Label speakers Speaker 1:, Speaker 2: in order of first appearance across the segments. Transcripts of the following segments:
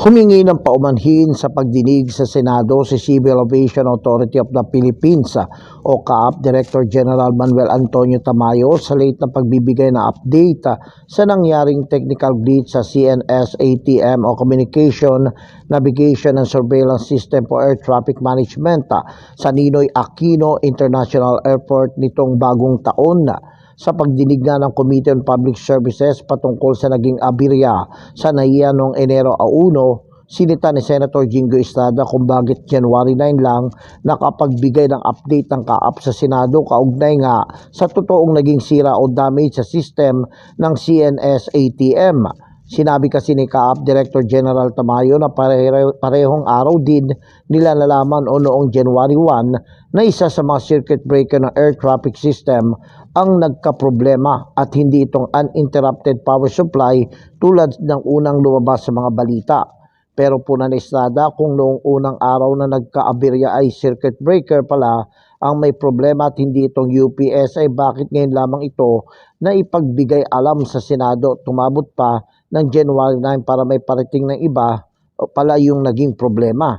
Speaker 1: Humingi ng paumanhin sa pagdinig sa Senado si Civil Aviation Authority of the Philippines o CAAP Director General Manuel Antonio Tamayo sa late na pagbibigay na update ah, sa nangyaring technical glitch sa CNS ATM o Communication, Navigation and Surveillance System for Air Traffic Management ah, sa Ninoy Aquino International Airport nitong bagong taon sa pagdinig nga ng Committee on Public Services patungkol sa naging abirya sa NAIA noong Enero 1, sinita ni Senator Jingo Estrada kung bakit January 9 lang nakapagbigay ng update ng kaap sa Senado kaugnay nga sa totoong naging sira o damage sa system ng CNS ATM. Sinabi kasi ni Kaap Director General Tamayo na pare- parehong araw din nila nalaman o noong January 1 na isa sa mga circuit breaker ng air traffic system ang nagkaproblema at hindi itong uninterrupted power supply tulad ng unang lumabas sa mga balita. Pero po na Estrada kung noong unang araw na nagka-aberya ay circuit breaker pala ang may problema at hindi itong UPS ay bakit ngayon lamang ito na ipagbigay alam sa Senado tumabot pa ng January 9 para may parating ng iba o pala yung naging problema.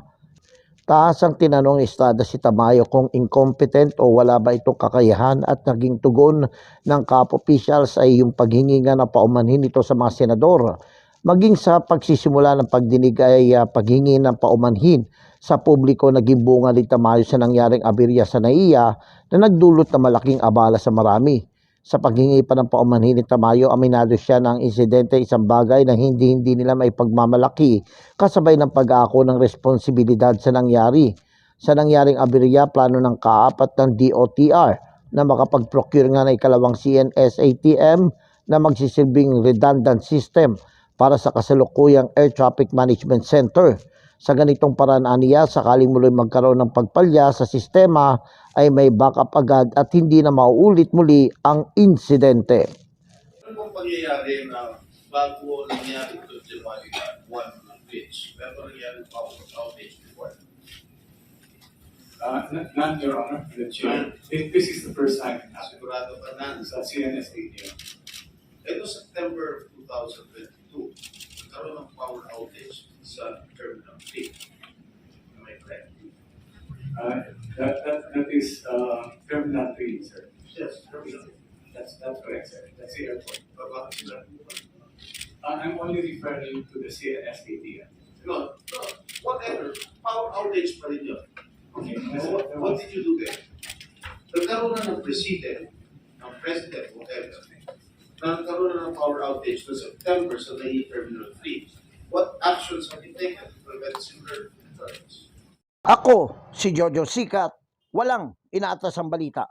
Speaker 1: Taas ang tinanong ni Estrada si Tamayo kung incompetent o wala ba itong kakayahan at naging tugon ng cap officials ay yung paghingi nga na paumanhin ito sa mga senador. Maging sa pagsisimula ng pagdinig ay ah, paghingi ng paumanhin sa publiko naging bunga ni Tamayo sa nangyaring aberya sa NAIA na nagdulot na malaking abala sa marami. Sa paghingi pa ng paumanhin ni Tamayo, aminado siya ang insidente isang bagay na hindi-hindi nila may pagmamalaki kasabay ng pag-ako ng responsibilidad sa nangyari. Sa nangyaring aberya, plano ng KAAP at ng DOTR na makapag-procure nga ng ikalawang CNS ATM na magsisilbing redundant system para sa kasalukuyang Air Traffic Management Center. Sa ganitong paraan aniya, sakaling muli magkaroon ng pagpalya sa sistema ay may backup agad at hindi na mauulit muli ang insidente.
Speaker 2: Ano bang pangyayari na bago nangyari ito January 1 ng glitch? Pero nangyari pa ako sa outage before.
Speaker 3: Uh, none, Your Honor, the chair. This this is the first time.
Speaker 2: Sigurado ka na.
Speaker 3: Sa CNS ATM.
Speaker 2: Ito September 2022, power outage Terminal 3. Am I correct?
Speaker 3: Uh, that, that, that is, uh, Terminal 3, sir.
Speaker 2: Yes, Terminal 3.
Speaker 3: That's, that's correct, sir. That's the airport. Uh, I'm only referring to the CNS ATM.
Speaker 2: No, no, whatever. Power outage pa rin yun.
Speaker 3: Okay.
Speaker 2: So what, what did you do there? Nagkaroon na ng president, ng president, whatever, na nagkaroon na ng power outage no September sa Nai Terminal 3. What actions have you taken to prevent similar occurrence?
Speaker 1: Ako, si Jojo Sikat, walang inaatas ang balita.